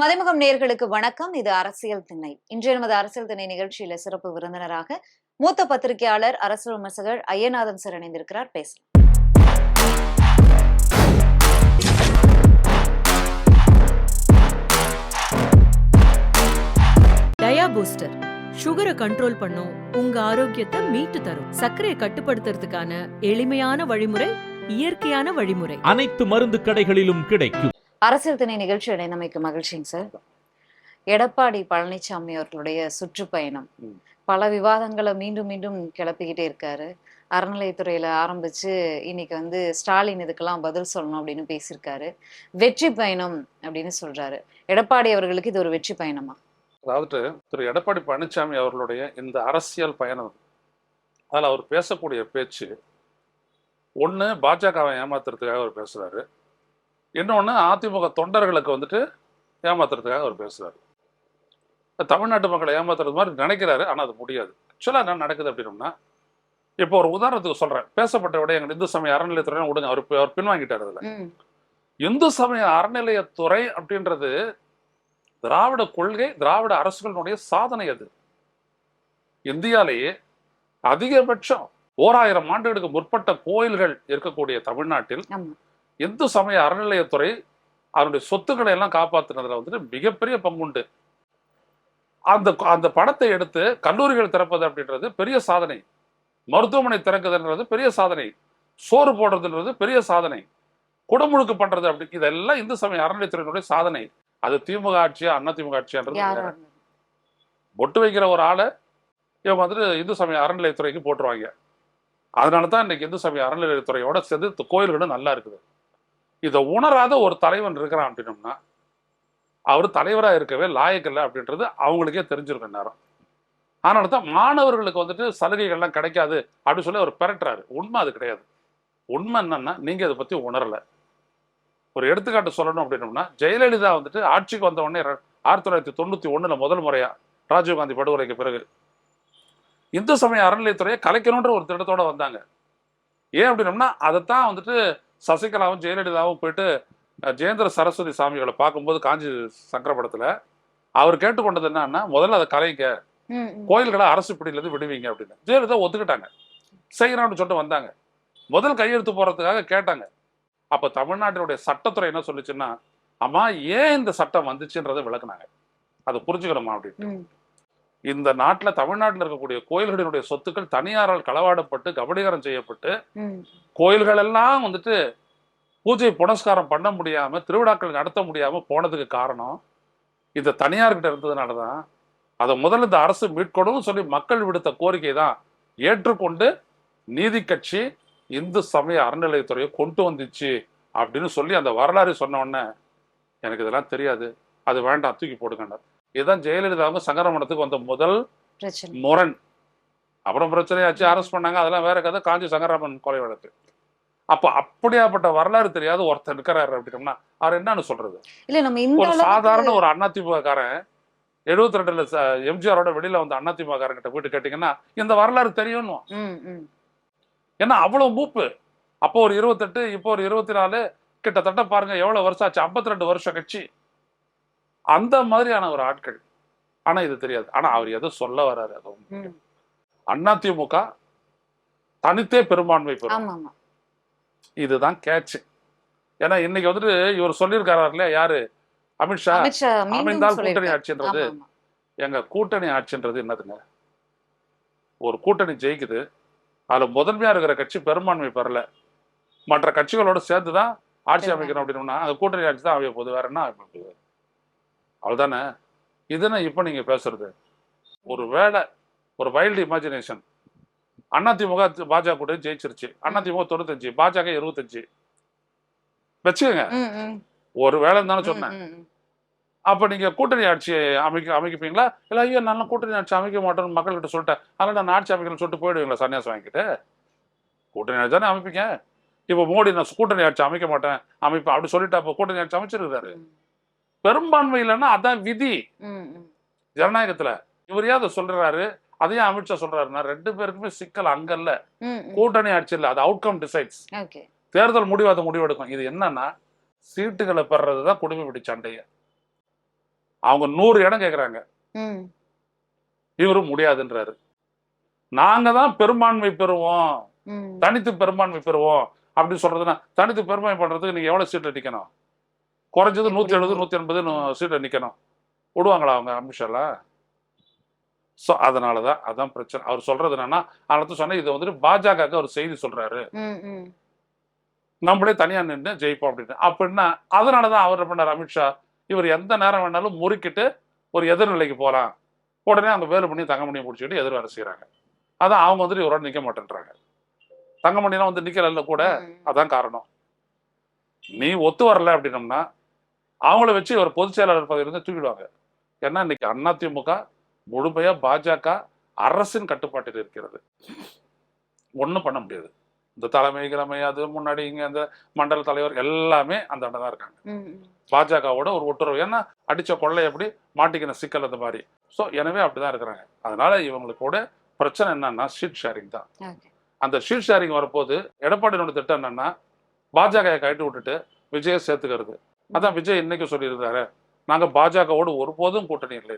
மதிமுகம் நேர்களுக்கு வணக்கம். இது அரசியல் திண்ணை. இன்றைய நமது அரசியல் திண்ணை நிகழ்ச்சியில சிறப்பு விருந்தினராக மூத்த பத்திரிகையாளர் அரசியல் விமர்சகர் ஐயநாதன் சார் இணைந்திருக்கிறார். பேசலாம். டயா பூஸ்டர். சுகரை கண்ட்ரோல் பண்ணும் உங்க ஆரோக்கியத்தை மீட்டு தரும். சர்க்கரையை கட்டுப்படுத்துறதுக்கான எளிமையான வழிமுறை இயற்கையான வழிமுறை. அனைத்து மருந்து கடைகளிலும் கிடைக்கும். அரசியல் திணை நிகழ்ச்சி இணைந்தமைக்கு மகிழ்ச்சிங்க சார். எடப்பாடி பழனிசாமி அவர்களுடைய சுற்றுப்பயணம். பல விவாதங்களை மீண்டும் மீண்டும் கிளப்பிக்கிட்டே இருக்காரு. அறநிலையத்துறையில ஆரம்பிச்சு இன்னைக்கு வந்து ஸ்டாலின் இதுக்கெல்லாம் பதில் சொல்லணும் அப்படின்னு பேசியிருக்காரு. வெற்றி பயணம் அப்படின்னு சொல்றாரு. எடப்பாடி அவர்களுக்கு இது ஒரு வெற்றி பயணமா? அதாவது திரு எடப்பாடி பழனிசாமி அவர்களுடைய இந்த அரசியல் பயணம். அதில் அவர் பேசக்கூடிய பேச்சு ஒன்று பாஜகவை ஏமாத்துறதுக்காக அவர் பேசுறாரு. இன்னொன்று அதிமுக தொண்டர்களுக்கு வந்துட்டு ஏமாத்துறதுக்காக அவர் பேசுறாரு. தமிழ்நாட்டு மக்களை ஏமாத்துறது மாதிரி நினைக்கிறாரு ஆனால் அது முடியாது. ஆக்சுவலாக என்ன நடக்குது அப்படின்னோம்னா இப்போ ஒரு உதாரணத்துக்கு சொல்றேன். பேசப்பட்ட விடயங்கள் இந்து சமய அறநிலையத்துறை விடுங்க அவர் அவர் பின்வாங்கிட்டார் அதில். இந்து சமய அறநிலையத்துறை அப்படின்றது திராவிட கொள்கை திராவிட அரசுகளினுடைய சாதனை அது. இந்தியாலேயே அதிகபட்சம் ஓராயிரம் ஆண்டுகளுக்கு முற்பட்ட கோயில்கள் இருக்கக்கூடிய தமிழ்நாட்டில் இந்து சமய அறநிலையத்துறை அதனுடைய சொத்துக்களை எல்லாம் காப்பாத்துனதுல வந்துட்டு மிகப்பெரிய பங்குண்டு. அந்த அந்த படத்தை எடுத்து கல்லூரிகள் திறப்பது அப்படின்றது பெரிய சாதனை. மருத்துவமனை திறக்குதுன்றது பெரிய சாதனை. சோறு போடுறதுன்றது பெரிய சாதனை. குடமுழுக்கு பண்றது அப்படி இதெல்லாம் இந்து சமய அறநிலையத்துறையினுடைய சாதனை. அது திமுக ஆட்சியா அண்ணா திமுக ஆட்சியான்றது. பொட்டு வைக்கிற ஒரு ஆளை இவங்க வந்துட்டு இந்து சமய அறநிலையத்துறைக்கு போட்டுருவாங்க. அதனால தான் இன்னைக்கு இந்து சமய அறநிலையத்துறையோட சேர்ந்து கோயில்களும் நல்லா இருக்குது. இதை உணராத ஒரு தலைவன் இருக்கிறான் அப்படின்னோம்னா அவர் தலைவராக இருக்கவே லாயக்கில்லை அப்படின்றது அவங்களுக்கே தெரிஞ்சிருக்கும் நேரம் அதனால தான் மாணவர்களுக்கு வந்துட்டு சலுகைகள்லாம் கிடைக்காது அப்படின்னு சொல்லி அவர் பெரட்டுறாரு. உண்மை அது கிடையாது. உண்மை என்னன்னா நீங்கள் இதை பற்றி உணரல. ஒரு எடுத்துக்காட்டு சொல்லணும் அப்படின்னோம்னா ஜெயலலிதா வந்துட்டு ஆட்சிக்கு வந்த உடனே ஆயிரத்தி தொள்ளாயிரத்தி தொண்ணூத்தி ஒன்றில் முதல் முறையாக ராஜீவ்காந்தி படுகொலைக்கு பிறகு இந்து சமய அறநிலையத்துறையை கலைக்கணுன்ற ஒரு திட்டத்தோட வந்தாங்க. ஏன் அப்படின்னோம்னா அதைத்தான் வந்துட்டு சசிகலாவும் ஜெயலலிதாவும் போயிட்டு ஜெயேந்திர சரஸ்வதி சாமிகளை பார்க்கும்போது காஞ்சி சங்கரபடத்துல அவர் கேட்டுக்கொண்டது என்னன்னா முதல்ல அதை கலைங்க. கோயில்களை அரசு பிடியிலிருந்து விடுவீங்க அப்படின்னு. ஜெயலலிதா ஒத்துக்கிட்டாங்க. செய்யணும்னு சொல்லிட்டு வந்தாங்க. முதல் கையெழுத்து போறதுக்காக கேட்டாங்க. அப்ப தமிழ்நாட்டினுடைய சட்டத்துறை என்ன சொல்லுச்சுன்னா அம்மா ஏன் இந்த சட்டம் வந்துச்சுன்றதை விளக்குனாங்க. அதை புரிஞ்சுக்கணுமா? அப்படின்னு. இந்த நாட்டுல தமிழ்நாட்டில் இருக்கக்கூடிய கோயில்களினுடைய சொத்துக்கள் தனியாரால் களவாடப்பட்டு கபடீகரம் செய்யப்பட்டு. கோயில்கள் எல்லாம் வந்துட்டு பூஜை புனஸ்காரம் பண்ண முடியாம திருவிழாக்கள் நடத்த முடியாம போனதுக்கு காரணம் இந்த தனியார்கிட்ட இருந்ததுனால தான் அதை முதல்ல இந்த அரசு மீட்கணும்னு சொல்லி மக்கள் விடுத்த கோரிக்கை தான் ஏற்றுக்கொண்டு நீதி கட்சி இந்து சமய அறநிலையத்துறையை கொண்டு வந்துச்சு அப்படின்னு சொல்லி அந்த வரலாறு சொன்ன உடனே எனக்கு இதெல்லாம் தெரியாது. அது வேண்டாம் தூக்கி போடுங்கன்னார். இதுதான் ஜெயலலிதாவுங்க சங்கரமணத்துக்கு வந்த முதல் முரண். அப்புறம் பிரச்சனையாச்சு அரெஸ்ட் பண்ணாங்க. அதெல்லாம் வேற கதை. காஞ்சி சங்கராமன் கொலை வழக்கு. அப்போ அப்படியாப்பட்ட வரலாறு தெரியாத ஒருத்தர் இருக்கிறாரு அப்படின்னம்னா அவர் என்னன்னு சொல்றது? ஒரு சாதாரண ஒரு அதிமுக காரன் எழுபத்தி ரெண்டுல எம்ஜிஆரோட வெளியில வந்த காரங்கிட்ட போயிட்டு கேட்டீங்கன்னா இந்த வரலாறு தெரியும் ம், ம். ஏன்னா அவ்வளவு மூப்பு. அப்போ ஒரு இருபத்தெட்டு இப்போ ஒரு இருபத்தி நாலு கிட்டத்தட்ட பாருங்க எவ்வளவு வருஷம் ஆச்சு? ஐம்பத்தி ரெண்டு வருஷம் கட்சி அந்த மாதிரியான ஒரு ஆட்கள். ஆனா இது தெரியாது. ஆனா அவர் எதை சொல்ல வர்றாரு அது ம். அதிமுக தனித்தே பெரும்பான்மை பெறும். இதுதான் கேட்ச் ஏன்னா இன்னைக்கு வந்துட்டு இவர் சொல்லியிருக்காரு இல்லையா யாரு அமித்ஷா அமைந்தால் கூட்டணி. ஆட்சின்றது. எங்க கூட்டணி ஆட்சின்றது என்னதுங்க? ஒரு கூட்டணி ஜெயிக்குது. அதுல முதன்மையா இருக்கிற கட்சி பெரும்பான்மை பெறல. மற்ற கட்சிகளோட சேர்ந்து தான் ஆட்சி. அமைக்கணும் அப்படின்னா அந்த கூட்டணி ஆட்சி தான் அமைய போகுது. வேற என்ன அவ்வளவுதானே? இதுன்னு இப்ப நீங்க பேசுறது. ஒரு வேளை ஒரு வைல்டு இமேஜினேஷன் அதிமுக பாஜக கூட ஜெயிச்சிருச்சு. அதிமுக தொண்ணூத்தஞ்சு பாஜக இருபத்தஞ்சு. வச்சுக்கோங்க. ஒரு வேலை தானே சொன்னேன். அப்ப நீங்க கூட்டணி ஆட்சி அமைக்க அமைக்கப்பீங்களா இல்ல ஐயோ நான் கூட்டணி ஆட்சி அமைக்க மாட்டேன்னு மக்கள்கிட்ட சொல்லிட்டேன். அதனால நான் ஆட்சி அமைக்கணும்னு சொல்லிட்டு போயிடுவீங்களா சன்னியாசம் வாங்கிட்டு கூட்டணி ஆட்சி தானே அமைப்பீங்க. இப்போ மோடி நான் கூட்டணி ஆட்சி அமைக்க மாட்டேன். அமைப்பேன் அப்படி சொல்லிட்டு அப்போ கூட்டணி ஆட்சி அமைச்சிருக்காரு பெரும்பான்மை இல்லைன்னா அதான் விதி. ஜனநாயகத்துல. இவர் அதை சொல்றாரு அதையும் அமித்ஷா சொல்றாருன்னா ரெண்டு பேருக்குமே சிக்கல் அங்க இல்ல. கூட்டணி ஆட்சி இல்ல. அது அவுட்கம் டிசைட்ஸ் தேர்தல் முடிவு அதை முடிவெடுக்கும். இது என்னன்னா சீட்டுகளை பெறதுதான் குடும்ப பிடி சண்டைய. அவங்க நூறு இடம் கேட்குறாங்க ம். இவரும் முடியாதுன்றாரு. நாங்க தான் பெரும்பான்மை பெறுவோம். தனித்து பெரும்பான்மை பெறுவோம். அப்படின்னு சொல்றதுன்னா தனித்து பெரும்பான்மை பண்றதுக்கு நீங்க எவ்வளவு சீட்ல நிக்கணும்? குறைஞ்சது நூத்தி எழுபது நூத்தி எண்பது சீட்ல நிக்கணும். விடுவாங்களா அவங்க அமித்ஷால? ஸோ அதனால தான் அதான் பிரச்சனை. அவர் சொல்றது என்னன்னா அடுத்து சொன்ன இதை வந்துட்டு பாஜகவுக்கு ஒரு செய்தி சொல்றாரு. நம்மளே தனியா நின்று ஜெயிப்போம் அப்படின்னு. அப்படின்னா அதனால தான் அவர் பண்ணார் அமித்ஷா? இவர் எந்த நேரம் வேணாலும் முறுக்கிட்டு ஒரு எதிர்நிலைக்கு போகலாம் உடனே அவங்க வேலுமணி தங்கமணியை பிடிச்சிக்கிட்டு எதிர் வேலை செய்கிறாங்க அதான் அவங்க வந்துட்டு இவரோட நிற்க மாட்டேன்றாங்க. தங்கமணிலாம் வந்து நிற்கல கூட. அதான் காரணம். நீ ஒத்து வரல அப்படின்னம்னா அவங்கள வச்சு ஒரு பொதுச் செயலாளர் பதவியிலிருந்து தூக்கிடுவாங்க. ஏன்னா இன்னைக்கு அதிமுக முழுமையா பாஜக அரசின் கட்டுப்பாட்டில் இருக்கிறது. ஒண்ணும் பண்ண முடியாது. இந்த தலைமை கிழமை அது முன்னாடி இங்க அந்த மண்டல தலைவர் எல்லாமே அந்த தான் இருக்காங்க. பாஜகவோட ஒரு ஒட்டுறவு. ஏன்னா அடிச்ச கொள்ளை எப்படி மாட்டிக்கின சிக்கல் அந்த மாதிரி. ஸோ எனவே அப்படிதான் இருக்கிறாங்க. அதனால இவங்களுக்கு கூட பிரச்சனை என்னன்னா ஷீட் ஷேரிங் தான். அந்த ஷீட் ஷேரிங் வரப்போது எடப்பாடியோட திட்டம் என்னன்னா பாஜகவை கழட்டி விட்டுட்டு விஜயை சேர்த்துக்கிறது. அதான் விஜய் இன்னைக்கு சொல்லியிருந்தாரு நாங்க பாஜகவோடு ஒருபோதும் கூட்டணி இல்லை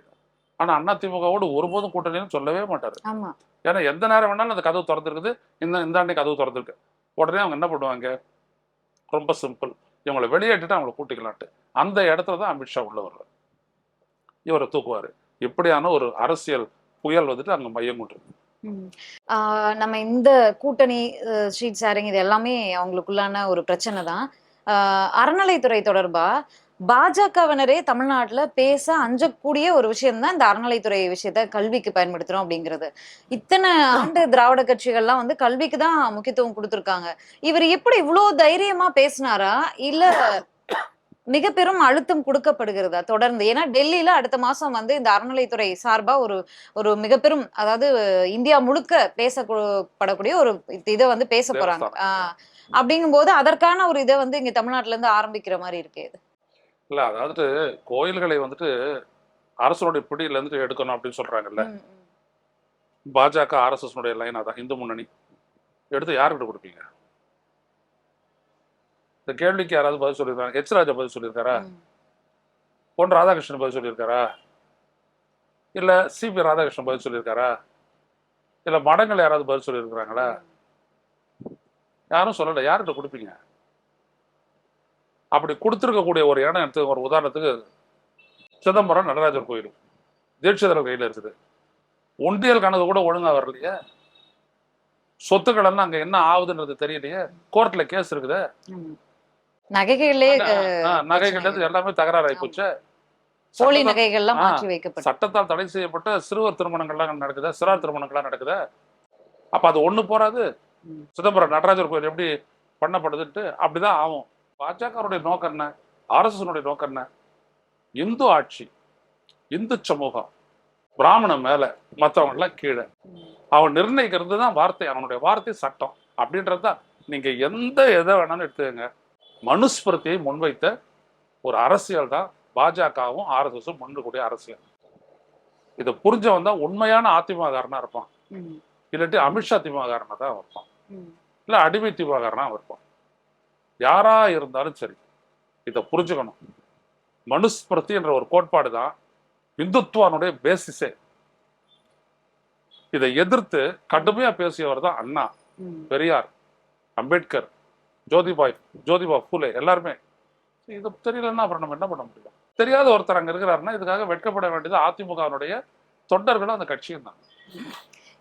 ஆனா அதிமுகவோடு ஒருபோதும் கூட்டணின்னு சொல்லவே மாட்டாரு. ஆமா. ஏன்னா எந்த நேரம் வேணாலும் அந்த கதவு திறந்துருக்குது. இந்த இந்த அன்னைக்கு கதவு திறந்துருக்கு. உடனே அவங்க என்ன பண்ணுவாங்க? ரொம்ப சிம்பிள் இவங்களை வெளியேற்றிட்டு அவங்கள கூட்டிக்கலான்ட்டு. அந்த இடத்துல தான் அமித்ஷா உள்ள வர்றாரு. இவரை தூக்குவாரு. இப்படியான ஒரு அரசியல் புயல் வந்துட்டு அங்க மையம் கொண்டிருக்கு நம்ம இந்த கூட்டணி ஷீட் ஷேரிங் இது எல்லாமே அவங்களுக்குள்ளான ஒரு பிரச்சனை தான். அறநிலைத்துறை தொடர்பா? பாஜகவினரே தமிழ்நாட்டுல பேச அஞ்சக்கூடிய ஒரு விஷயம் தான் இந்த அறநிலைத்துறை விஷயத்த கல்விக்கு பயன்படுத்துறோம் அப்படிங்கிறது. இத்தனை ஆண்டு திராவிட கட்சிகள்லாம் வந்து கல்விக்கு தான் முக்கியத்துவம் கொடுத்துருக்காங்க. இவர் எப்படி இவ்வளோ தைரியமா பேசினாரா? இல்ல மிக பெரும் அழுத்தம் கொடுக்கப்படுகிறதா? தொடர்ந்து. ஏன்னா டெல்லியில அடுத்த மாசம் வந்து இந்த அறநிலைத்துறை சார்பா ஒரு ஒரு மிக பெரும் அதாவது இந்தியா முழுக்க பேசப்படக்கூடிய ஒரு இதை வந்து பேச போறாங்க. ஆஹ் அப்படிங்கும்போது அதற்கான ஒரு இதை வந்து இங்க தமிழ்நாட்டுல இருந்து ஆரம்பிக்கிற மாதிரி இருக்கு இது. இல்ல அதாவது கோயில்களை வந்துட்டு அரசனுடைய பிடியில இருந்துட்டு எடுக்கணும் அப்படின்னு சொல்றாங்கல்ல. பாஜக ஆர்எஸ்எஸ்னுடைய லைன் அதான் இந்து முன்னணி. எடுத்து யாருக்கிட்ட கொடுப்பீங்க? இந்த கேள்விக்கு யாராவது பதில் சொல்லியிருக்காங்க? எச் ராஜா பதில் சொல்லியிருக்காரா. பொன் ராதாகிருஷ்ணன் பதில் சொல்லியிருக்காரா? இல்ல சிபி ராதாகிருஷ்ணன் பதில் சொல்லியிருக்காரா? இல்ல மடங்கள் யாராவது பதில் சொல்லியிருக்கிறாங்களா? யாரும் சொல்லல. யார்கிட்ட கொடுப்பீங்க? அப்படி கொடுத்துருக்கக்கூடிய ஒரு இடம் எடுத்து ஒரு உதாரணத்துக்கு சிதம்பரம் நடராஜர் கோயில் தீட்சிதர் கையில் இருக்குது. ஒன்றியல் கணக்கு கூட ஒழுங்கா வரலையே. சொத்துக்கள் எல்லாம் அங்க என்ன ஆகுதுன்றது தெரியலையே. கோர்ட்ல கேஸ் இருக்குது. நகைகளே நகைகள் எல்லாமே தகராறு ஆயிப்போச்சு போலி நகைகள்லாம் சட்டத்தால் தடை செய்யப்பட்ட சிறுவர் திருமணங்கள்லாம் நடக்குதா. சிறார் திருமணங்கள்லாம் நடக்குதா. அப்ப அது ஒண்ணு போறாது. சிதம்பரம் நடராஜர் கோயில் எப்படி பண்ணப்படுதுன்ட்டு அப்படிதான் ஆகும். பாஜகவுடைய நோக்கம் என்ன? ஆர்எஸ்எஸ் நோக்கம் என்ன? இந்து ஆட்சி இந்து சமூகம் பிராமணன் மேல மத்தவங்க எல்லாம் கீழே. அவன் நிர்ணயிக்கிறது தான் வார்த்தை அவனுடைய வார்த்தை சட்டம். அப்படின்றது தான் நீங்க எந்த எதை வேணாலும் எடுத்துக்கங்க. மனுஸ்மிருதியை முன்வைத்த ஒரு அரசியல் தான் பாஜகவும் ஆர்எஸ்எஸும் முன்னக்கூடிய அரசியல். இதை புரிஞ்சவன் தான் உண்மையான அதிமுககாரனா இருப்பான். இல்லாட்டி அமித்ஷா திமுககாரனா தான் இருப்பான். இல்ல அடிமை திமுககாரனா இருப்பான். யாரா இருந்தாலும் சரி இதை புரிஞ்சுக்கணும். மனுஸ்மிருதி என்ற ஒரு கோட்பாடு தான் இந்துத்துவானுடைய பேசிஸே இதை எதிர்த்து கடுமையா பேசியவர் தான் அண்ணா. பெரியார் அம்பேத்கர் ஜோதிபாய் ஜோதிபா பூலே எல்லாருமே. இது தெரியலன்னா அப்புறம் நம்ம என்ன பண்ண முடியும்? தெரியாத ஒருத்தர் அங்க இருக்கிறாருன்னா இதுக்காக வெட்கப்பட வேண்டியது அதிமுகவினுடைய தொண்டர்களும் அந்த கட்சியும் தான்.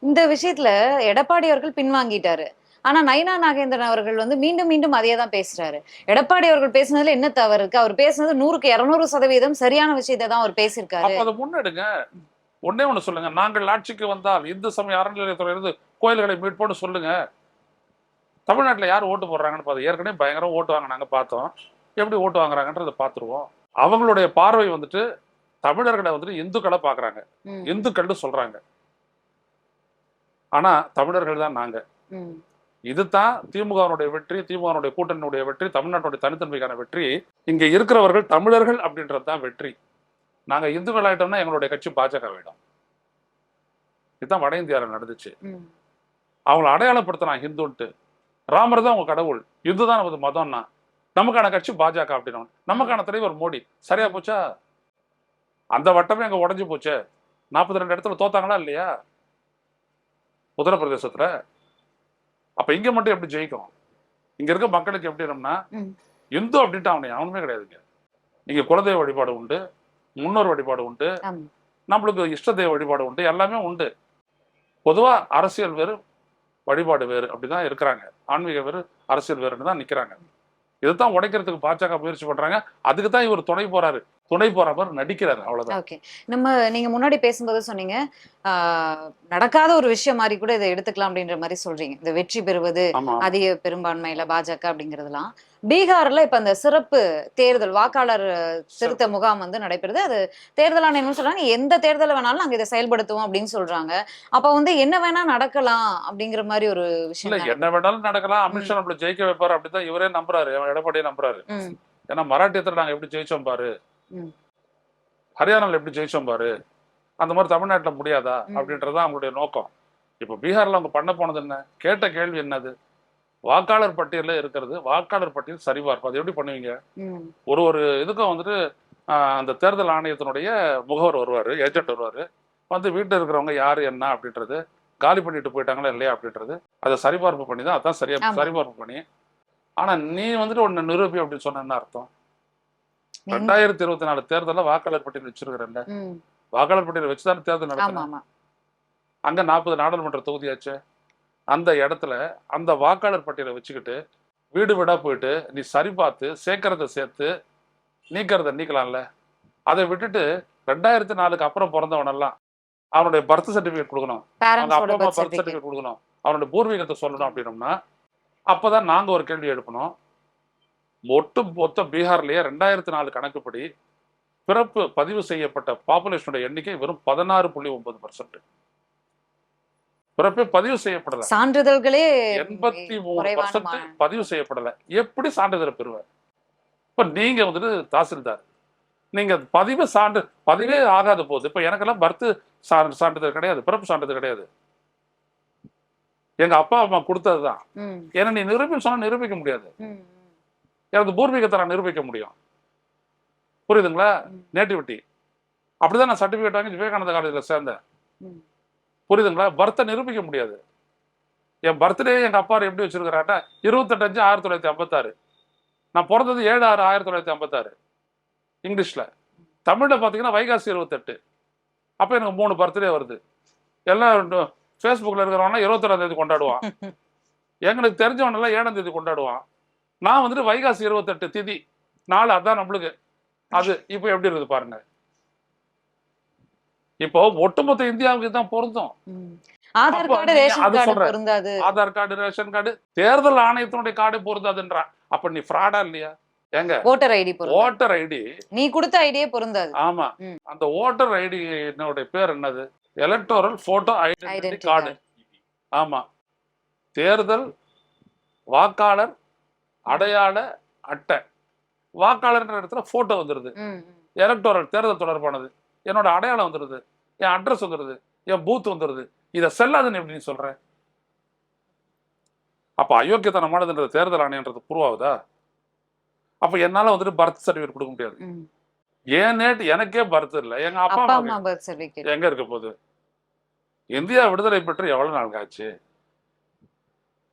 இந்த விஷயத்துல எடப்பாடி அவர்கள் பின்வாங்கிட்டாரு. ஆனா நைனா நாகேந்திரன் அவர்கள் வந்து மீண்டும் மீண்டும் அதையே தான் பேசுறாரு. எடப்பாடி அவர்கள் பேசுனதுல என்ன தவறு இருக்கு? அவர் பேசுனது நூறுக்கு இருநூறு சதவீதம் சரியான விஷயத்தை தான் அவர் பேசியிருக்காரு. அதை முன்னெடுங்க. ஒண்ணே ஒண்ணு சொல்லுங்க. நாங்கள் ஆட்சிக்கு வந்தால் இந்து சமய அறநிலையத்துறையிலிருந்து கோயில்களை மீட்போம்னு சொல்லுங்க. தமிழ்நாட்டுல யார் ஓட்டு போடுறாங்கன்னு பார்த்தோம். ஏற்கனவே பயங்கரம் ஓட்டு வாங்கினாங்க பார்த்தோம். எப்படி ஓட்டு வாங்குறாங்கன்றதை பார்த்துருவோம். அவங்களுடைய பார்வை வந்துட்டு தமிழர்களை வந்துட்டு இந்துக்களை பார்க்கறாங்க. இந்துக்கள்னு சொல்றாங்க. ஆனா தமிழர்கள் தான் நாங்க. இதுதான் திமுகவினுடைய வெற்றி திமுகவினுடைய கூட்டணியுடைய வெற்றி தமிழ்நாட்டுடைய தனித்தன்மைக்கான வெற்றி. இங்க இருக்கிறவர்கள் தமிழர்கள் அப்படின்றது தான் வெற்றி. நாங்க இந்துக்கள் ஆயிட்டோம்னா எங்களுடைய கட்சி பாஜக ஆயிடும். இதுதான் வட இந்தியாவில் நடந்துச்சு. அவங்களை அடையாளப்படுத்தினான் ஹிந்துன்ட்டு. ராமர் தான் உங்க கடவுள். இந்து தான் நமது மதம்னா. நமக்கான கட்சி பாஜக அப்படின்னு. நமக்கான தலைவர் மோடி. சரியா போச்சா? அந்த வட்டமே அங்க உடைஞ்சு போச்சே. நாற்பத்தி ரெண்டு இடத்துல தோத்தாங்களா இல்லையா? உத்தரப்பிரதேசத்துல. அப்ப இங்க மட்டும் எப்படி ஜெயிக்கும்? இங்க இருக்க மக்களுக்கு எப்படி ம். இந்து அப்படின்ட்டு அவனை அவனுமே கிடையாதுங்க. இங்க குலதெய்வ வழிபாடு உண்டு முன்னோர் வழிபாடு உண்டு. நம்மளுக்கு இஷ்ட தெய்வ வழிபாடு உண்டு எல்லாமே உண்டு. பொதுவா அரசியல் வேறு வழிபாடு வேறு அப்படிதான் இருக்கிறாங்க. ஆன்மீக வேறு அரசியல் வேறுன்னு தான் நிக்கிறாங்க. இதைத்தான் உடைக்கிறதுக்கு பாஜக முயற்சி பண்றாங்க. அதுக்கு தான் இவர் துணை போறாரு. துணை போற மாதிரி நடிக்கிறாரு அவ்வளவுதான். ஓகே. நம்ம நீங்க முன்னாடி பேசும்போது சொன்னீங்க ஆஹ், நடக்காத ஒரு விஷயம் மாதிரி கூட இதை எடுத்துக்கலாம் அப்படின்ற மாதிரி சொல்றீங்க. இந்த வெற்றி பெறுவது அதிக பெரும்பான்மையில பாஜக அப்படிங்கிறதுலாம். பீகார்ல இப்ப அந்த சிறப்பு தேர்தல் வாக்காளர் திருத்த முகாம் வந்து நடைபெறுது. அது தேர்தல் ஆணையம் என்ன சொல்றாங்க? எந்த தேர்தலை வேணாலும் நாங்க இதை செயல்படுத்துவோம் அப்படின்னு சொல்றாங்க. அப்ப வந்து என்ன வேணா நடக்கலாம் அப்படிங்கிற மாதிரி ஒரு விஷயம்? என்ன வேணாலும் நடக்கலாம். அமித்ஷா நம்மள ஜெயிக்க வைப்பாரு அப்படிதான் இவரே நம்புறாரு. எடப்பாடியே நம்புறாரு. ஏன்னா மராட்டியத்துல நாங்க எப்படி ஜெயிச்சோம் பாரு. ம். ஹரியானால எப்படி ஜெயிச்சோம் பாரு? அந்த மாதிரி தமிழ்நாட்டுல முடியாதா? ம். அப்படின்றதுதான் அவங்களுடைய நோக்கம். இப்ப பீகார்ல அவங்க பண்ண போனது என்ன? கேட்ட கேள்வி என்னது? வாக்காளர் பட்டியல்ல இருக்கிறது வாக்காளர் பட்டியல் சரிபார்ப்பு. அது எப்படி பண்ணுவீங்க? ஒரு ஒரு இதுக்கும் வந்துட்டு அந்த தேர்தல் ஆணையத்தினுடைய முகவர் வருவாரு ஏஜென்ட் வருவாரு. வந்து வீட்டில் இருக்கிறவங்க யாரு என்ன அப்படின்றது காலி பண்ணிட்டு போயிட்டாங்களா இல்லையா அப்படின்றது அதை சரிபார்ப்பு பண்ணி தான் அதான் சரியா. சரிபார்ப்பு பண்ணி. ஆனா நீ வந்துட்டு ஒன்னு நிரூபி அப்படின்னு சொன்ன என்ன அர்த்தம். ரெண்டாயிரத்தி இருபத்தி நாலு தேர்தல்ல வாக்காளர் பட்டியல் வச்சிருக்கிறேன்ல. வாக்காளர் பட்டியல் வச்சுதான் தேர்தல் நடத்தணும் அங்க நாற்பது நாடாளுமன்ற தொகுதியாச்சு. அந்த இடத்துல அந்த வாக்காளர் பட்டியலை வச்சுக்கிட்டு வீடு வீடா போயிட்டு நீ சரி பார்த்து சேர்க்கறத சேர்த்து நீக்கிறத நீக்கலாம்ல. அதை விட்டுட்டு ரெண்டாயிரத்தி நாலுக்கு அப்புறம் பிறந்தவனெல்லாம் அவனுடைய பர்த் சர்டிபிகேட் கொடுக்கணும். அவங்க அப்பா அம்மா பர்த் சர்டிபிகேட் கொடுக்கணும். அவனுடைய பூர்வீகத்தை சொல்லணும் அப்படின்னோம்னா அப்பதான் நாங்க ஒரு கேள்வி எழுப்பணும். ஒட்டு மொத்த பீகார்லயே ரெண்டாயிரத்தி நாலு கணக்குப்படி பிறப்பு பதிவு செய்யப்பட்ட பாப்புலேஷனோட எண்ணிக்கை வெறும் பதினாறு புள்ளி ஒன்பது பர்சன்ட் பிறப்பே பதிவு செய்யப்படல. சான்றிதழ்களே எண்பத்தி மூணு பர்சன்ட் பதிவு செய்யப்படல. எப்படி சான்றிதழை பெறுவேன் இப்ப நீங்க வந்துட்டு தாசில்தார். நீங்க பதிவு சான்று பதிவே ஆகாத போது இப்ப எனக்கெல்லாம் பர்த் சான்றிதழ் கிடையாது பிறப்பு சான்றிதழ் கிடையாது. எங்க அப்பா அம்மா கொடுத்ததுதான். ஏன்னா நீ நிரூபிக்க சொன்னா நிரூபிக்க முடியாது. எனது பூர்வீகத்தை நான் நிரூபிக்க முடியும். புரியுதுங்களா. நேட்டிவிட்டி. அப்படிதான் நான் சர்டிபிகேட் வாங்கி விவேகானந்த காலேஜில் சேர்ந்தேன். புரியுதுங்களா? பர்த்தை நிரூபிக்க முடியாது. என் பர்த்டே எங்க அப்பா எப்படி வச்சிருக்கிறாருன்னா இருபத்தெட்டு அஞ்சு ஆயிரத்தி தொள்ளாயிரத்தி ஐம்பத்தாறு. நான் பிறந்தது ஏழு ஆறு ஆயிரத்தி தொள்ளாயிரத்தி ஐம்பத்தாறு. இங்கிலீஷ்ல. தமிழ்ல பாத்தீங்கன்னா வைகாசி இருபத்தெட்டு. அப்ப எனக்கு மூணு பர்த்டே வருது. எல்லாம் ஃபேஸ்புக்கில் இருக்கிறவனா இருபத்தொராம் தேதி கொண்டாடுவான். எங்களுக்கு தெரிஞ்சவனெல்லாம் ஏழாம் தேதி கொண்டாடுவான். நான் வந்துட்டு வைகாசி இருபத்தெட்டு திதி நாலு அதான் நம்மளுக்கு. அது இப்போ எப்படி இருக்குது பாருங்க. இப்போ ஒட்டுமொத்த இந்தியாவுக்கு தான் பொருந்தும். Aadhaar card ration Aadhaar card ration card தேர்தல் ஆணையத்தினுடைய கார்டு பொருந்தாதுன்றான் அப்ப நீ ஃப்ராடா இல்லையா? ஏங்க? ஓட்டர் ஐடி ஓட்டர் ஐடி நீ கொடுத்த ஐடியே பொருந்தாது. ஆமா. அந்த ஓட்டர் ஐடி பேர் என்னது? எலக்டோரல் போட்டோ ஐடென்டி கார்டு ஆமா. தேர்தல் வாக்காளர் அடையாள அட்டை. வாக்காளர்ன்ற இடத்துல போட்டோ வந்துருது. எலக்டோரல் தேர்தல் தொடர்பானது. என்னோட அடையாளம் வந்துருது. என் அட்ரஸ் வந்துருது. என் பூத் வந்துருது. இதை செல்லாதுன்னு எப்படி நீ சொல்ற? அப்ப அயோக்கியத்தனமானதுன்றது தேர்தல் ஆணையன்றது புருவாகுதா? அப்ப என்னால வந்துட்டு பர்த் சர்டிஃபிகேட் கொடுக்க முடியாது. ஏன் நேட்டு எனக்கே பர்த் இல்லை. எங்க அப்பா அம்மா சர்டிபிகேட் எங்க இருக்க போகுது? இந்தியா விடுதலை பெற்று எவ்வளவு நாள் ஆச்சு?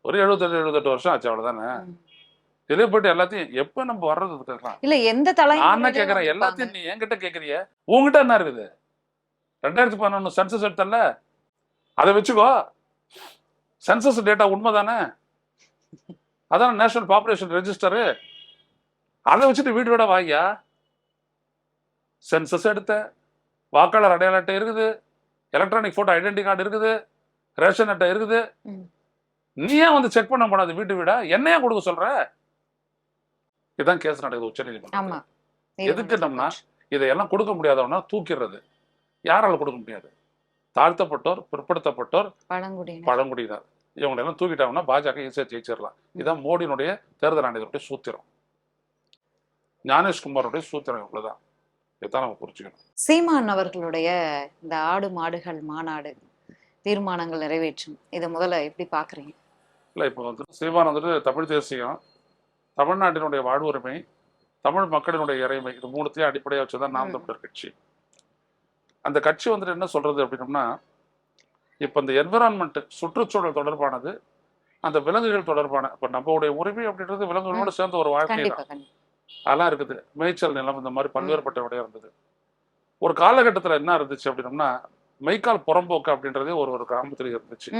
ஒரு எழுபத்தெட்டு எழுபத்தெட்டு வருஷம் ஆச்சு அவ்வளவுதானே? வெளியே போயிட்டு எல்லாத்தையும் எப்ப நம்ம வர்றது இருக்கலாம் இல்ல எந்த நான் என்ன தலைமுறையிலும் கேக்குறேன். எல்லாத்தையும் நீ என்கிட்ட கேக்குறிய? உன்கிட்ட என்ன இருக்குது? ரெண்டாயிரத்தி பதினொன்னு சென்சஸ் எடுத்தல அதை வச்சுக்கோ. சென்சஸ் டேட்டா உண்மைதானே? அதான் நேஷனல் பாப்புலேஷன் ரெஜிஸ்டரு அதை வச்சுட்டு வீடு விட வாங்கியா சென்சஸ் எடுத்த வாக்காளர் அடையாள அட்டை இருக்குது. எலக்ட்ரானிக் போட்டோ ஐடென்டி கார்டு இருக்குது. ரேஷன் அட்டை இருக்குது. நீ ஏன் வந்து செக் பண்ண போனாது வீட்டு வீடா? என்னையா கொடுக்க சொல்ற? இதான் கேஸ் நடக்குது உச்ச ஆமா. எதுக்கு நம்மனா இதையெல்லாம் கொடுக்க முடியாதவனா தூக்கிடுறது யாரால கொடுக்க முடியாது? தாழ்த்தப்பட்டோர் பிற்படுத்தப்பட்டோர் பழங்குடியினர். இவங்களை எல்லாம் தூக்கிட்டாங்கன்னா பாஜக ஈஸியாக ஜெயிச்சிடலாம். இதான் மோடியினுடைய தேர்தல் ஆணையத்துடைய சூத்திரம். ஞானேஷ்குமாருடைய சூத்திரம் இவ்வளவுதான். இதான் நம்ம புரிஞ்சுக்கணும். சீமான் அவர்களுடைய இந்த ஆடு மாடுகள் மாநாடு தீர்மானங்கள் நிறைவேற்றும். இதை முதல்ல எப்படி பாக்குறீங்க? இல்லை இப்போ வந்துட்டு சீமான் வந்துட்டு தமிழ் தேசியம். தமிழ்நாட்டினுடைய வாழ்வுரிமை தமிழ் மக்களினுடைய இறைமை இது மூணுத்தையும் அடிப்படையாக வச்சு தான் நாம். தமிழர் கட்சி. அந்த கட்சி வந்துட்டு என்ன சொல்றது அப்படின்னம்னா இப்போ இந்த என்விரான்மெண்ட் சுற்றுச்சூழல் தொடர்பானது அந்த விலங்குகள் தொடர்பான இப்போ நம்மளுடைய உரிமை அப்படின்றது விலங்குகளோட சேர்ந்த ஒரு வாழ்க்கை தான். அதெல்லாம் இருக்குது. மேய்ச்சல் நிலம் இந்த மாதிரி பல்வேறுபட்ட விட இருந்தது. ஒரு காலகட்டத்தில் என்ன இருந்துச்சு அப்படின்னம்னா மெய்க்கால் புறம்போக்கு அப்படின்றதே ஒரு ஒரு கிராமத்துல இருந்துச்சு.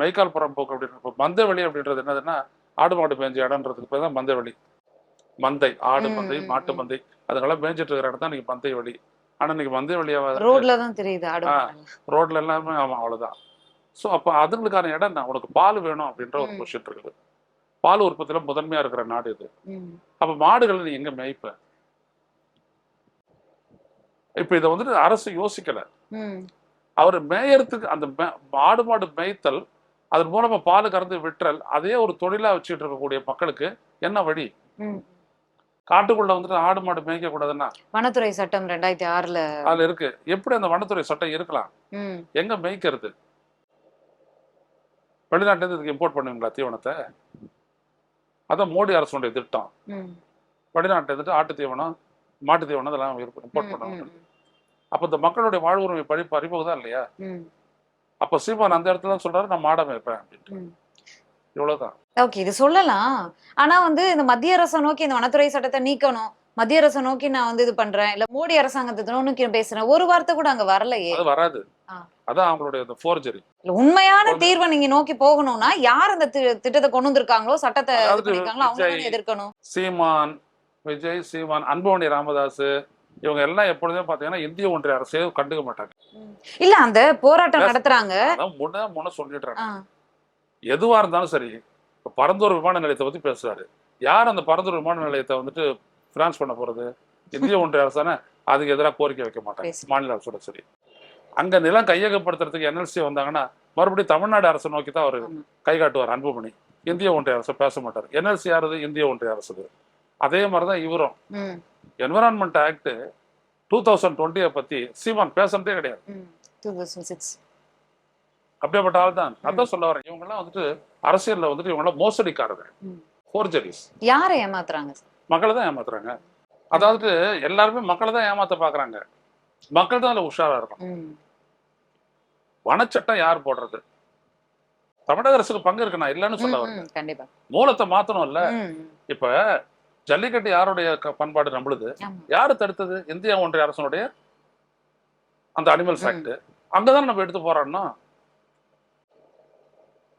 மெய்க்கால் புறம்போக்கு அப்படின்ற இப்போ மந்தவெளி அப்படின்றது என்னதுன்னா ஆடு மாடு மேய்ஞ்ச இடம்ன்றதுக்கு பேர் தான் மந்தவெளி மந்தை ஆடு மந்தை மாட்டு. மந்தை. அதுக்கெல்லாம் மேய்ஞ்சிட்டு இருக்கிற இடம் தான் இன்னைக்கு மந்தை வழி ஆனா இன்னைக்கு மந்தை வழியாக ரோட்ல தான் தெரியுது. ரோட்ல எல்லாமே ஆமாம் அவ்வளவுதான். ஸோ அப்போ அதுங்களுக்கான இடம் என்ன? உனக்கு பால் வேணும் அப்படின்ற ஒரு. கொஸ்டின் இருக்குது. பால் உற்பத்தியில முதன்மையா இருக்கிற நாடு இது அப்ப மாடுகளை நீ எங்க மேய்ப்ப? இப்ப இதை வந்துட்டு அரசு யோசிக்கல. அவர் மேயறதுக்கு அந்த மே- ஆடு மாடு மேய்த்தல் அதன் மூலமா பால் கறந்து விற்றல் அதே ஒரு தொழிலா வச்சுட்டு இருக்கக்கூடிய மக்களுக்கு என்ன வழி? காட்டுக்குள்ள வந்துட்டு ஆடு மாடு மேய்க்க கூடாதுன்னா? வனத்துறை சட்டம் ரெண்டாயிரத்தி ஆறுல. அதுல இருக்கு. எப்படி அந்த வனத்துறை சட்டம் இருக்கலாம்? எங்க மேய்க்கிறது? வெளிநாட்டுல இருந்து இதுக்கு இம்போர்ட் பண்ணுவீங்களா தீவனத்தை? அதான் மோடி அரசுடைய திட்டம். வெளிநாட்டுல இருந்துட்டு ஆட்டு தீவனம் மாட்டு தீவனம் இதெல்லாம் இம்போர்ட் பண்ணுவாங்க. அப்ப இந்த மக்களுடைய வாழ்வுரிமை பறி பறிபோகுதா இல்லையா? அப்ப சீமான் அந்த இடத்துல சொல்றாரு நான் மாட மேய்ப்பேன் அப்படின்ட்டு. இவ்வளவுதான். ஓகே இது சொல்லலாம். ஆனா வந்து இந்த மத்திய அரசை நோக்கி இந்த வனத்துறை சட்டத்தை நீக்கணும். மத்திய அரசை நோக்கி நான் வந்து இது பண்றேன். இல்ல மோடி அரசாங்கத்தை நோக்கி பேசுறேன். ஒரு வார்த்தை கூட அங்க வரலையே. அது வராது. அதான் அவங்களுடைய இந்த ஃபோர்ஜரி உண்மையான தீர்வை நீங்க நோக்கி போகணும்னா யார் அந்த திட்டத்தை கொண்டு வந்திருக்காங்களோ சட்டத்தை எதிர்க்கணும். சீமான் விஜய் சீமான் அன்புமணி ராமதாஸ் இவங்க எல்லாம் எப்பொழுதுமே பாத்தீங்கன்னா இந்திய ஒன்றிய அரசே கண்டுக்க மாட்டாங்க. இல்ல அந்த போராட்டம். நடத்துறாங்க. முன்ன முன்ன சொல்லிடுறாங்க. எதுவா இருந்தாலும் சரி இப்ப பரந்தூர் விமான நிலையத்தை பத்தி பேசுறாரு. யார் அந்த பரந்தூர் விமான நிலையத்தை வந்துட்டு பிரான்ஸ் பண்ண போறது? இந்திய ஒன்றிய அரசு தானே? அதுக்கு எதிராக கோரிக்கை வைக்க மாட்டாங்க. மாநில அரசோட சரி. அங்க நிலம் கையகப்படுத்துறதுக்கு என்எல்சி வந்தாங்கன்னா மறுபடியும் தமிழ்நாடு அரசை நோக்கி தான் அவர். கை காட்டுவார் அன்புமணி. இந்திய ஒன்றிய அரசு பேச மாட்டார். என்எல்சி யாருது? இந்திய ஒன்றிய அரசு அதே மாதிரி தான் இவரும் என்விரான்மெண்ட் ஆக்ட் டூ தௌசண்ட் டுவெண்ட்டியை பத்தி சீமான் பேசுறதே கிடையாது. ம், 2006. அப்படியேப்பட்ட ஆள் தான் அதான் சொல்ல வரேன். இவங்கெல்லாம் வந்துட்டு அரசியல்ல வந்துட்டு இவங்கெல்லாம் மோசடிக்காரங்க ம். ஃபோர்ஜரிஸ் யாரை ஏமாத்துறாங்க? மக்களை தான் ஏமாத்துறாங்க. அதாவது எல்லாருமே மக்களை தான் ஏமாத்த பாக்குறாங்க. மக்கள் தான் அதுல உஷாரா இருக்கும் வனச்சட்டம் யார் போடுறது? தமிழக அரசுக்கு பங்கு இருக்கு நான் இல்லைன்னு சொல்ல வரேன். மூலத்தை மாத்தணும்ல. இப்ப ஜல்லிக்கட்டு யாருடைய பண்பாடு நம்மளுது. யாரு தடுத்தது? இந்திய ஒன்றிய அரசனுடைய அந்த அனிமல்ஸ். ஆக்ட் அங்கதான் நம்ம எடுத்து போறோம்னா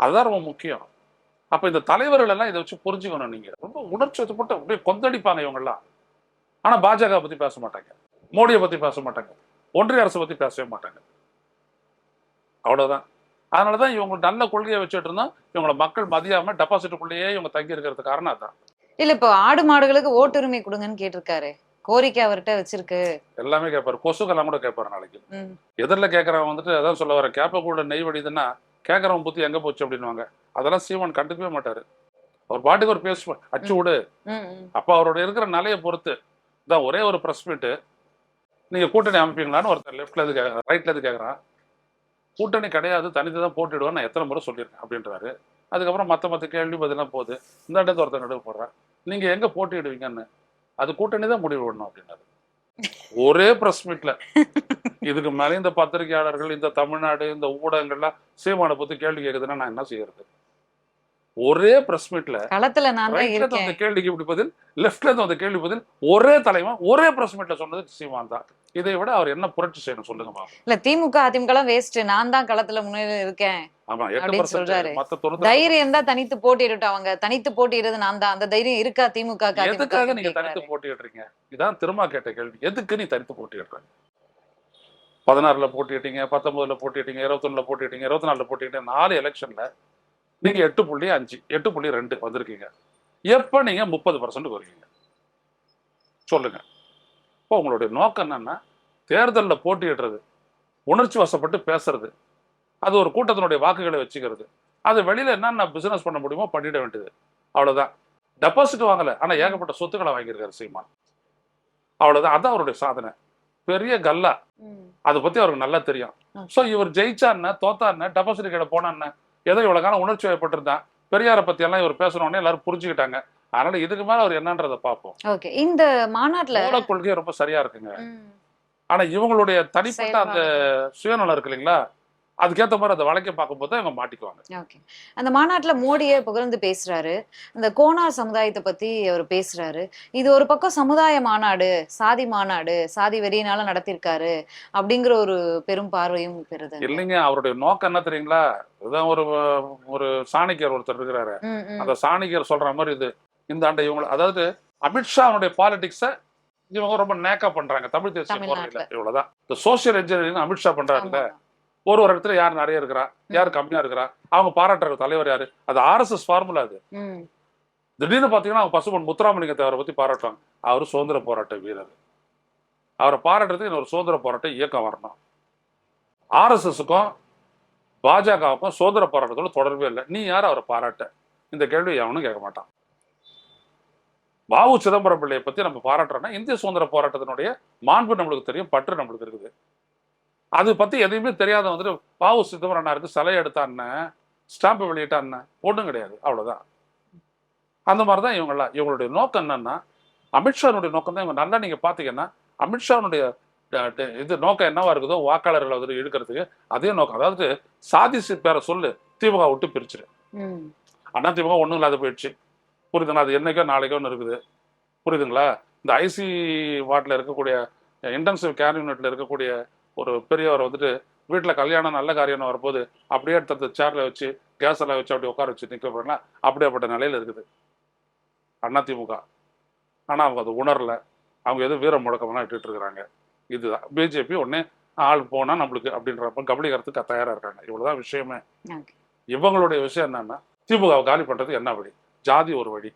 அதுதான் ரொம்ப முக்கியம். அப்ப இந்த தலைவர்கள் எல்லாம் இதை வச்சு புரிஞ்சுக்கணும் நீங்க. ரொம்ப உணர்ச்சி வச்சுப்பட்டு அப்படியே கொந்தளிப்பாங்க இவங்க எல்லாம் ஆனா பாஜக பத்தி பேச மாட்டாங்க. மோடியை பத்தி பேச மாட்டாங்க. ஒன்றிய அரசை பத்தி பேசவே மாட்டாங்க. அவ்வளவுதான். அதனாலதான் இவங்க நல்ல கொள்கையை வச்சுட்டு இருந்தா இவங்கள மக்கள் மதியாம டெபாசிட்டுக்குள்ளேயே இவங்க தங்கி இருக்கிறது காரணம் அதான். இல்ல இப்போ ஆடு மாடுகளுக்கு ஓட்டுரிமை கொடுங்கன்னு கேட்டிருக்காரு. கோரிக்கை அவர்கிட்ட வச்சிருக்கு. எல்லாமே கேட்பாரு கொசுக்கெல்லாம் கூட கேட்பாரு நாளைக்கு. எதிரில் கேட்குறவன் வந்துட்டு அதான் சொல்ல வரேன் கேப்பக்கூட நெய் வடிதுன்னா கேட்குறவன் புத்தி எங்கே போச்சு அப்படின்னுவாங்க. அதெல்லாம் சீமான் கண்டுக்கவே மாட்டாரு. அவர் பாட்டுக்கு ஒரு பேசுவார் அச்சு விடு. அப்போ அவரோட இருக்கிற நிலையை பொறுத்து தான் ஒரே ஒரு ப்ரெஸ் மீட்டு நீங்கள் கூட்டணி அமைப்பீங்களான்னு ஒருத்தர் லெஃப்ட்ல இருந்து ரைட்ல இருந்து கேட்குறான் கூட்டணி கிடையாது தனித்து தான் போட்டிடுவேன் நான் எத்தனை முறை சொல்லியிருக்கேன் அப்படின்றாரு. அதுக்கப்புறம் மற்ற மற்ற கேள்வி பதிலாம் போகுது. இந்த இடத்துல ஒருத்தர் நடுவு போடுறேன். நீங்கள் எங்கே போட்டியிடுவீங்கன்னு அது கூட்டணி தான் முடிவு பண்ணணும் அப்படின்னாரு. ஒரே ப்ரெஸ் மீட்ல இதுக்கு மேலே இந்த பத்திரிகையாளர்கள் இந்த தமிழ்நாடு இந்த ஊடகங்கள்லாம் சீமானை பத்தி கேள்வி கேட்குதுன்னா நான் என்ன செய்யறது? ஒரே பிரஸ் மீட்ல களத்துல நான் அந்த கேள்விக்கு இப்படி பதில் லெஃப்ட்ல இருந்து அந்த கேள்வி பதில் ஒரே தலைவன் ஒரே பிரஸ் மீட்ல சொன்னது சீமான் தான். இதை விட அவர் என்ன புரட்சி செய்யணும் சொல்லுங்க பாப்போம். இல்ல திமுக அதிமுக வேஸ்ட் நான் தான் களத்துல முன்னிலையில இருக்கேன். தைரியம் தான் தனித்து போட்டியிடட்டும் அவங்க. தனித்து போட்டியிடுறது நான் தான். அந்த தைரியம் இருக்கா திமுக க்கு, எதுக்காக நீங்க தனித்து கேக்குறாரு. போட்டியிடுறீங்க? இதான் திரும்ப கேட்ட கேள்வி. எதுக்கு நீ தனித்து போட்டியிடுற? பதினாறுல போட்டிட்டீங்க பத்தொன்பதுல போட்டிட்டீங்க இருபத்தொன்னுல போட்டிட்டீங்க இருபத்தி நாலுல போட்டிட்டீங்க நாலு எலெக்ஷன்ல நீங்க எட்டு புள்ளி அஞ்சு எட்டு புள்ளி ரெண்டு வந்திருக்கீங்க. எப்ப நீங்க முப்பது பர்சன்ட் வருவீங்க? சொல்லுங்க. இப்போ உங்களுடைய நோக்கம் என்னன்னா தேர்தலில் போட்டியிடுறது உணர்ச்சி வசப்பட்டு பேசுறது. அது ஒரு கூட்டத்தினுடைய வாக்குகளை வச்சுக்கிறது. அது வெளியில என்னென்ன பிசினஸ் பண்ண முடியுமோ பண்ணிட வேண்டியது. அவ்வளவுதான். டெபாசிட் வாங்கல. ஆனா ஏகப்பட்ட சொத்துக்களை வாங்கியிருக்காரு சீமான். அவ்வளவுதான். அதான் அவருடைய சாதனை. பெரிய கல்லா. அதை பத்தி அவருக்கு நல்லா தெரியும். சோ இவர் ஜெயிச்சா என்ன? தோத்தா என்ன? டெபாசிட் கிட்ட போனா என்ன? ஏதோ இவ்வளவு காலம் உணர்ச்சி வயப்பட்டிருந்தான். பெரியாரை பத்தி எல்லாம் இவர் பேசணும்னே எல்லாரும் புரிஞ்சுக்கிட்டாங்க. அதனால இதுக்கு மேல அவர் என்னன்றதை பார்ப்போம். ஓகே. இந்த மாநாட்டுல மூல கொள்கை ரொம்ப சரியா இருக்குங்க. ஆனா இவங்களுடைய தனிப்பட்ட அந்த. சுயநலம் இருக்கு இல்லைங்களா? அதுக்கேத்த மாதிரி அந்த வழக்கை பார்க்கும்போது தான் இவங்க மாட்டிக்குவாங்க. ஓகே. அந்த மாநாட்டுல மோடியே புகழ்ந்து பேசுறாரு. இந்த கோனார் சமுதாயத்தை பத்தி அவர் பேசுறாரு. இது ஒரு பக்கம் சமுதாய மாநாடு சாதி மாநாடு சாதி வெறியினால நடத்திருக்காரு அப்படிங்கிற ஒரு பெரும் பார்வையும் பெறுது இல்லைங்க அவருடைய நோக்கம் என்ன தெரியுங்களா? இதுதான் ஒரு ஒரு சாணக்கியர் ஒருத்தர் இருக்கிறாரு. அந்த சாணக்கியர் சொல்ற மாதிரி இது. இந்த ஆண்டை இவங்க அதாவது அமித்ஷாவுடைய பாலிடிக்ஸை இவங்க ரொம்ப நேக்கா பண்றாங்க. தமிழ் தேசிய. போராட்டத்தில் இவ்வளவுதான். இந்த சோசியல் இன்ஜினியரிங் அமித்ஷா பண்றாருல்ல. ஒரு ஒரு இடத்துல யார் நிறைய இருக்கிறா? யார் கம்மியா இருக்கிறா? அவங்க பாராட்டுற தலைவர் யாரு? அது ஆர்எஸ்எஸ் ஃபார்முலா அது. திடீர்னு பாத்தீங்கன்னா அவங்க பசுமன் முத்துராமலிங்கத்தை அவரை பத்தி பாராட்டுவாங்க. அவர் சுதந்திர போராட்ட வீரர். அவரை பாராட்டுறதுக்கு இன்னொரு சுதந்திர போராட்ட இயக்கம் வரணும். ஆர்எஸ்எஸ்க்கும் பாஜகவுக்கும் சுதந்திர போராட்டத்தோட தொடர்பே இல்லை. நீ யார் அவரை பாராட்ட? இந்த கேள்வி எவனும் கேட்க மாட்டான். வாவு சிதம்பரம் பிள்ளையை பத்தி நம்ம பாராட்டுறோம்னா இந்திய சுதந்திர போராட்டத்தினுடைய மாண்பு நம்மளுக்கு தெரியும் பற்று நம்மளுக்கு இருக்குது. அது பத்தி எதையுமே தெரியாத வந்துட்டு வாவு சிதம்பரம் அண்ணாருக்கு சிலை எடுத்தான்னு ஸ்டாம்பு வெளியிட்டான்னு ஒன்றும் கிடையாது அவ்வளவுதான். அந்த மாதிரி தான் இவங்கெல்லாம் இவங்களுடைய நோக்கம் என்னன்னா அமித்ஷானுடைய நோக்கம் தான் இவங்க நல்லா நீங்க பாத்தீங்கன்னா அமித்ஷானுடைய இது நோக்கம் என்னவா இருக்குதோ வாக்காளர்களை வந்து இழுக்கிறதுக்கு அதே நோக்கம். அதாவது சாதி சி- பேரை சொல்லு திமுக விட்டு பிரிச்சிரு. அண்ணா திமுக ஒண்ணும் இல்லாத போயிடுச்சு. புரியுதுங்களா? அது என்னைக்கோ நாளைக்கோ ஒன்று இருக்குது. புரியுதுங்களா? இந்த ஐசி வார்டில் இருக்கக்கூடிய இன்டென்சிவ் கேர் யூனிட்ல இருக்கக்கூடிய ஒரு பெரியவர் வந்துட்டு வீட்டில் கல்யாணம் நல்ல காரியம் வரும்போது அப்படியே எடுத்து சேர்ல வச்சு கேஸ் எல்லாம் வச்சு அப்படி உட்கார வச்சு நிற்க போறேன்னா அப்படியேப்பட்ட நிலையில இருக்குது. அதிமுக ஆனா அவங்க அதை உணரல. அவங்க எதுவும் வீர முழக்கமெல்லாம் இட்டுட்டு இருக்கிறாங்க. இதுதான். பிஜேபி உடனே ஆள் போனா நம்மளுக்கு அப்படின்றப்ப கபலீகரத்துக்கு தயாரா இருக்காங்க. இவ்வளவுதான் விஷயமே. இவங்களுடைய விஷயம் என்னன்னா திமுகவை காலி பண்றது என்ன வழி? ஜாதி ஒரு வழி.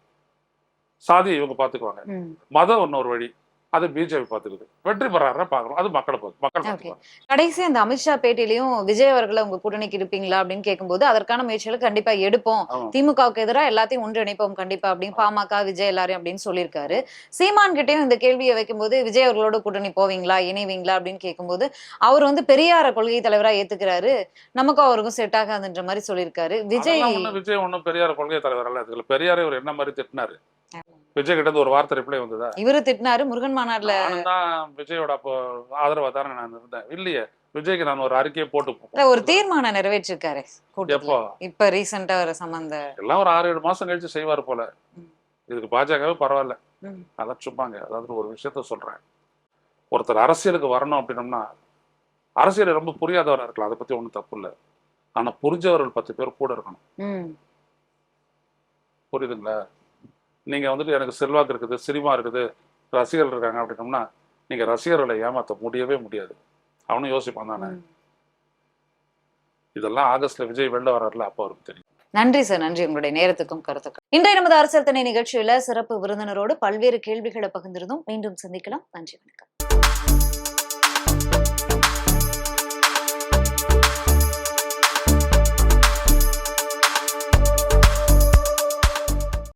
சாதி இவங்க பாத்துக்குவாங்க ம். மதம் இன்னொரு வழி. அது பிஜேபி பாத்துக்குது வெற்றி பெறாருன்னா பாக்குறோம் அது மக்களை பார்த்து மக்கள் கடைசி அந்த அமித்ஷா பேட்டிலையும் விஜய் அவர்களை உங்க கூட்டணிக்கு இருப்பீங்களா அப்படின்னு கேட்கும்போது அதற்கான முயற்சிகளை கண்டிப்பா எடுப்போம். திமுகவுக்கு எதிராக எல்லாத்தையும் ஒன்றிணைப்போம் கண்டிப்பா அப்படின்னு பாமக விஜய் எல்லாரையும் அப்படின்னு சொல்லியிருக்காரு. சீமான் கிட்டயும் இந்த கேள்வியை வைக்கும்போது விஜய் அவர்களோட கூட்டணி போவீங்களா இணைவீங்களா அப்படின்னு கேட்கும்போது அவர் வந்து பெரியார கொள்கை தலைவரா ஏத்துக்கிறாரு. நமக்கும் அவருக்கும் செட் ஆகாதுன்ற மாதிரி சொல்லியிருக்காரு. விஜய் விஜய் ஒன்றும் பெரியார் கொள்கை தலைவர் அல்ல இதுல பெரியாரை இவர் என்ன மாதிரி திட்டினாரு? விஜய் கிட்ட இருந்து ஒரு வார்த்தை ரிப்ளை வந்ததா? இவரு திட்டினாரு முருகன் மாநாடுல தான் விஜயோட அப்போ ஆதரவா தானே நான் இருந்தேன். இல்லையே விஜய்க்கு நான் ஒரு அறிக்கையை போட்டு ஒரு தீர்மானம் நிறைவேற்றிருக்காரு எப்போ? இப்ப ரீசெண்டா ஒரு சம்பந்த எல்லாம் ஒரு ஆறு ஏழு மாசம் கழிச்சு செய்வார் போல. இதுக்கு பாஜகவே பரவாயில்ல. அதான் சும்மாங்க அதாவது ஒரு விஷயத்த சொல்றேன். ஒருத்தர் அரசியலுக்கு வரணும் அப்படின்னம்னா அரசியல் ரொம்ப புரியாதவரா இருக்கலாம். அதை பத்தி ஒண்ணும் தப்பு இல்லை. ஆனா புரிஞ்சவர்கள் பத்து பேர் கூட இருக்கணும். புரியுதுங்களா? நீங்க வந்துட்டு எனக்கு செல்வாக்கு இருக்குது சினிமா இருக்குது ரசிகர்கள் இருக்காங்க அப்படின்னம்னா நீங்க ரசிகர்களை ஏமாத்த முடியவே முடியாது. அவனும் யோசிப்பான் தானே. இதெல்லாம் ஆகஸ்ட்ல விஜய் வெளில வர்றாருல அப்போ அவருக்கு தெரியும். நன்றி சார் நன்றி. உங்களுடைய நேரத்துக்கும் கருத்துக்கும் இன்றைய நமது அரசியல் தனி நிகழ்ச்சியில சிறப்பு விருந்தினரோடு பல்வேறு கேள்விகளை பகிர்ந்திருந்தோம். மீண்டும் சந்திக்கலாம். நன்றி வணக்கம்.